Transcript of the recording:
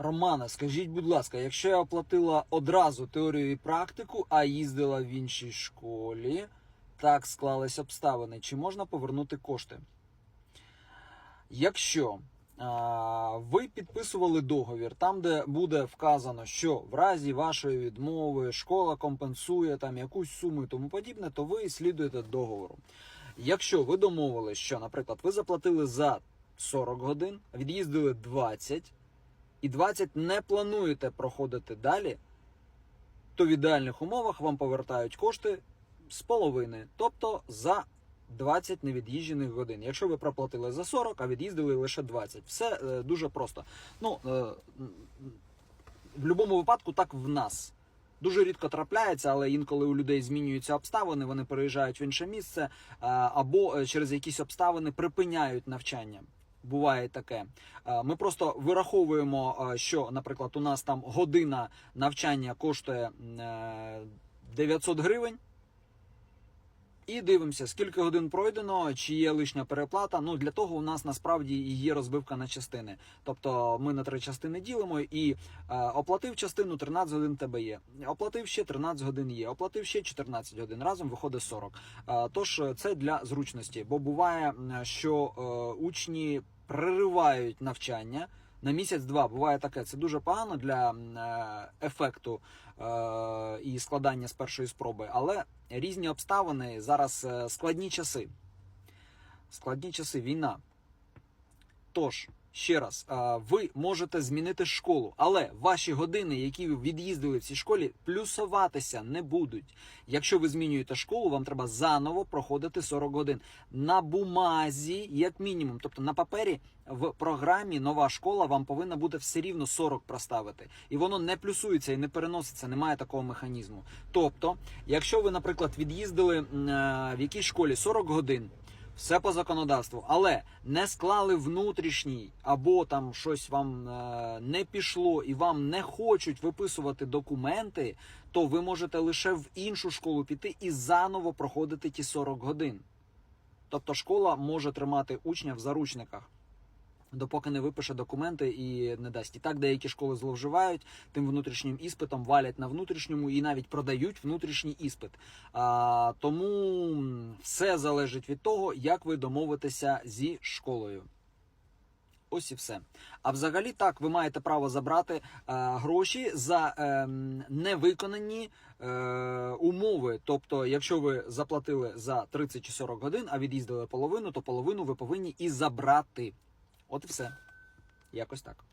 Романа, скажіть, будь ласка, якщо я оплатила одразу теорію і практику, а їздила в іншій школі, так склались обставини, чи можна повернути кошти? Якщо а, ви підписували договір, там, де буде вказано, що в разі вашої відмови школа компенсує там якусь суму і тому подібне, то ви слідуєте договору. Якщо ви домовились, що, наприклад, ви заплатили за 40 годин, від'їздили 20, і 20 не плануєте проходити далі, то в ідеальних умовах вам повертають кошти з половини, тобто за 20 невід'їжджених годин. Якщо ви проплатили за 40, а від'їздили лише 20. Все е, дуже просто. Ну, е, в будь-якому випадку так в нас. Дуже рідко трапляється, але інколи у людей змінюються обставини, вони переїжджають в інше місце е, або е, через якісь обставини припиняють навчання. Буває таке. Е, Ми просто вираховуємо, е, що, наприклад, у нас там година навчання коштує е, 900 гривень. І дивимося, скільки годин пройдено, чи є лишня переплата. Ну для того у нас насправді і є розбивка на частини. Тобто ми на три частини ділимо і е, оплатив частину 13 годин тебе є. Оплатив ще 13 годин є. Оплатив ще 14 годин. Разом виходить 40. Е, тож е, це для зручності, бо буває, що е, учні переривають навчання. На місяць-два буває таке. Це дуже погано для е, ефекту е, і складання з першої спроби. Але різні обставини зараз е, складні часи. Складні часи, війна. Тож, ще раз, ви можете змінити школу, але ваші години, які від'їздили в цій школі, плюсуватися не будуть. Якщо ви змінюєте школу, вам треба заново проходити 40 годин на бумазі, як мінімум. Тобто на папері в програмі нова школа вам повинна буде все рівно 40 проставити. І воно не плюсується і не переноситься, немає такого механізму. Тобто, якщо ви, наприклад, від'їздили е, в якійсь школі 40 годин. Все по законодавству, але не склали внутрішній, або там щось вам е, не пішло і вам не хочуть виписувати документи, то ви можете лише в іншу школу піти і заново проходити ті 40 годин. Тобто школа може тримати учня в заручниках. Допоки не випише документи і не дасть. І так деякі школи зловживають тим внутрішнім іспитом, валять на внутрішньому і навіть продають внутрішній іспит. А, тому все залежить від того, як ви домовитеся зі школою. Ось і все. А взагалі так, ви маєте право забрати е, гроші за ем, невиконані е, умови. Тобто, якщо ви заплатили за 30 чи 40 годин, а від'їздили половину, то половину ви повинні і забрати. От і все. Якось так.